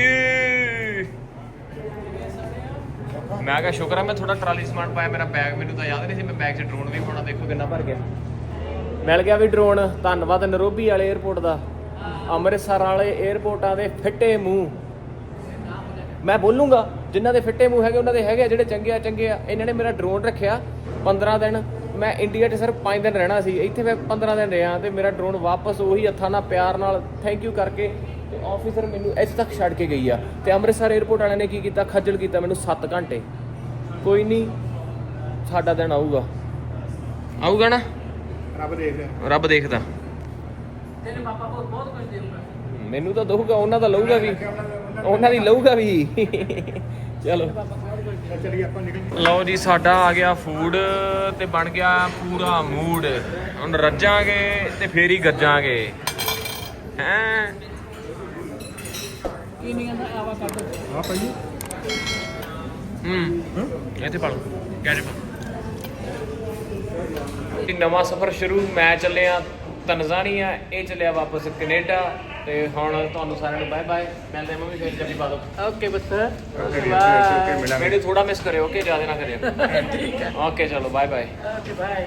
ਮੈਂ ਕਿਹਾ ਸ਼ੁਕਰ ਆ, ਮੈਂ ਥੋੜਾ ਟਰਾਲੀ ਸਮਾਨ ਪਾਇਆ, ਮੇਰਾ ਬੈਗ ਮੈਨੂੰ ਤਾਂ ਯਾਦ ਨਹੀਂ ਸੀ, ਮੈਂ ਬੈਗ 'ਚ ਡਰੋਨ ਵੀ ਪਾਉਣਾ, ਦੇਖੋ ਕਿੰਨਾ ਭਰ ਗਿਆ। ਮਿਲ ਗਿਆ ਵੀ ਡਰੋਨ ਧੰਨਵਾਦ ਨਰੋਬੀ ਵਾਲੇ 에ਅਰਪੋਰਟ ਦਾ। ਅੰਮ੍ਰਿਤਸਰ ਵਾਲੇ 에ਅਰਪੋਰਟਾਂ ਦੇ ਫਿੱਟੇ ਮੂੰਹ। ਮੈਂ ਬੋਲੂੰਗਾ, ਜਿਨ੍ਹਾਂ ਦੇ ਫਿੱਟੇ ਮੂੰਹ ਹੈਗੇ, ਉਹਨਾਂ ਦੇ ਹੈਗੇ ਜਿਹੜੇ ਚੰਗੇ ਆ ਚੰਗੇ ਆ। ਇਹਨਾਂ ਨੇ ਮੇਰਾ ਡਰੋਨ ਰੱਖਿਆ 15 ਦਿਨ। ਮੈਂ ਇੰਡੀਆ 'ਚ ਸਿਰਫ 5 ਦਿਨ ਰਹਿਣਾ ਸੀ। ਇੱਥੇ ਮੈਂ 15 ਦਿਨ ਰਿਹਾ ਤੇ ਮੇਰਾ ਡਰੋਨ ਵਾਪਸ ਉਹੀ ਹੱਥਾਂ ਨਾਲ ਪਿਆਰ ਨਾਲ ਥੈਂਕ ਯੂ ਕਰਕੇ ਤੇ ਆਫੀਸਰ ਮੈਨੂੰ ਇੱਥੇ ਤੱਕ ਛੱਡ ਕੇ ਗਈ ਆ। ਤੇ ਅੰਮ੍ਰਿਤਸਰ 에ਅਰਪੋਰਟ ਵਾਲਿਆਂ ਨੇ ਕੀ ਕੀਤਾ? ਖੱਜਲ ਕੀਤਾ ਮੈਨੂੰ 7 ਘੰਟੇ। ਕੋਈ ਨਹੀਂ ਸਾਡਾ ਦਿਨ ਆਊਗਾ। ਆਊਗਾ ਨਾ? ਰੱਬ ਦੇਖਦਾ। ਰੱਬ ਦੇਖਦਾ। ਮੈਨੂੰ ਤਾਂ ਦਊਗਾ ਉਹਨਾਂ ਦਾ ਲਊਗਾ ਵੀ। ਉਹਨਾਂ ਦੀ ਲਊਗਾ ਵੀ। ਚਲੋ। ਚਲੀ ਆਪਾਂ ਨਿਕਲ ਲਓ ਜੀ ਸਾਡਾ ਆ ਗਿਆ ਫੂਡ ਤੇ ਬਣ ਗਿਆ ਪੂਰਾ ਮੂਡ ਹੁਣ ਰੱਜਾਂਗੇ ਤੇ ਫੇਰ ਹੀ ਗੱਜਾਂਗੇ। ਹੈਂ? ਆ ਭਾਈ। ਹੂੰ। ਇੱਥੇ ਪਾ ਲਓ। ਨਵਾਂ ਸਫ਼ਰ ਸ਼ੁਰੂ ਮੈਂ ਚੱਲਿਆ ਤਨਜ਼ਾਨੀਆ ਇਹ ਚੱਲਿਆ ਵਾਪਸ ਕੈਨੇਡਾ ਤੇ ਹੁਣ ਤੁਹਾਨੂੰ ਸਾਰਿਆਂ ਨੂੰ ਬਾਏ ਬਾਏ ਮਿਲਦੇ ਹਾਂ ਮੰਮੀ ਫੇਰ ਜੱਫੀ ਪਾ ਦਿਓ ਓਕੇ ਬੱਤ ਮੈਨੂੰ ਥੋੜਾ ਮਿਸ ਕਰਿਓ ਓਕੇ ਜ਼ਿਆਦਾ ਨਾ ਕਰਿਓ। [laughs] ਠੀਕ ਹੈ। ਓਕੇ ਚਲੋ ਬਾਏ ਬਾਏ ਓਕੇ ਬਾਏ